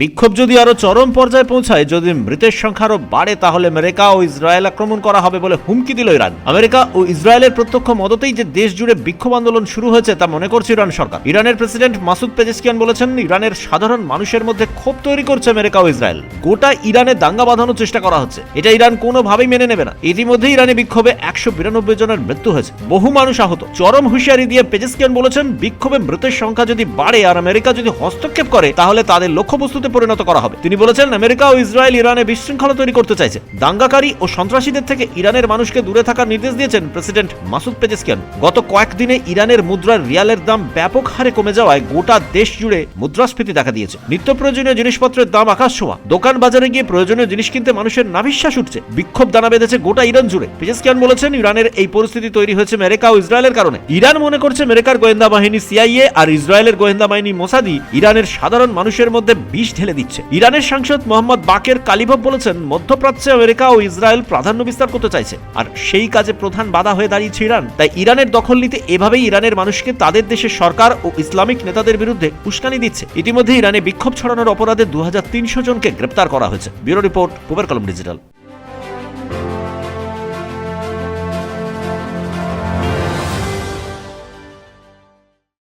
বিক্ষোভ যদি আরও চরম পর্যায়ে পৌঁছায়, যদি মৃতের সংখ্যা আরও বাড়ে, তাহলে আমেরিকা ও ইসরায়েল আক্রমণ করা হবে বলে হুমকি দিল ইরান। আমেরিকা ও ইসরায়েলের প্রত্যক্ষ মদতেই যে দেশ জুড়ে বিক্ষোভ আন্দোলন শুরু হয়েছে, তা মনে করছে ইরান সরকার। ইরানের প্রেসিডেন্ট মাসুদ পেজেসকিয়ান বলেছেন, ইরানের সাধারণ মানুষের মধ্যে ক্ষোভ তৈরি করছে আমেরিকা ও ইসরায়েল। গোটা ইরানে দাঙ্গা বাঁধানোর চেষ্টা করা হচ্ছে। এটা ইরান কোনোভাবেই মেনে নেবে না। ইতিমধ্যে ইরানে বিক্ষোভে একশো বিরানব্বই জনের মৃত্যু হয়েছে। বহু মানুষ আহত। চরম হুঁশিয়ারি দিয়ে পেজেসকিয়ান বলেছেন, বিক্ষোভে মৃতের সংখ্যা যদি বাড়ে আর আমেরিকা যদি হস্তক্ষেপ করে, তাহলে তাদের লক্ষ্যবস্তুতে পরিণত করা হবে। তিনি বলেছেন, আমেরিকা ও ইসরায়েল ইরানে বিশৃঙ্খলা তৈরি করতে চাইছে। দাঙ্গাকারী ও সন্ত্রাসীদের থেকে ইরানের মানুষকে দূরে থাকার নির্দেশ দিয়েছেন প্রেসিডেন্ট মাসুদ পেজেসকিয়ান। গত কয়েকদিনে ইরানের মুদ্রার রিয়ালের দাম ব্যাপক হারে কমে যাওয়ায় গোটা দেশ জুড়ে মুদ্রাস্ফীতি দেখা দিয়েছে। নিত্য প্রয়োজনীয় জিনিসপত্রের দাম আকাশ ছোঁয়া। দোকান বাজারে গিয়ে প্রয়োজনীয় জিনিস কিনতে মানুষের নাভিশ্বাস উঠছে। বিক্ষোভ দানা বেঁধেছে গোটা ইরান জুড়ে। পেজেসকিয়ান বলেছেন, ইরানের এই পরিস্থিতি তৈরি হয়েছে আমেরিকা ও ইসরায়েলের কারণে। ইরান মনে করছে, আমেরিকার গোয়েন্দা বাহিনী সিআইএ আর ইসরায়েলের গোয়েন্দা বাহিনী মোসাদি ইরানের সাধারণ মানুষের মধ্যে বিষ ঢেলে দিচ্ছে। ইরানের সাংসদ মোহাম্মদ বাকের কালিভব বলেছেন, মধ্যপ্রাচ্যে আমেরিকা ও ইসরায়েল প্রাধান্য বিস্তার করতে চাইছে। আর সেই কাজে প্রধান বাধা হয়ে দাঁড়িয়েছে ইরান। তাই ইরানের দখল নিতে এভাবেই ইরানের মানুষকে তাদের দেশের সরকার ও ইসলামিক নেতাদের বিরুদ্ধে উস্কানি দিচ্ছে। ইতিমধ্যে ইরানে বিক্ষোভ ছড়ানোর অপরাধে দু হাজার তিনশো জনকে গ্রেপ্তার করা হয়েছে। ব্যুরো রিপোর্ট পুবের কলম ডিজিটাল।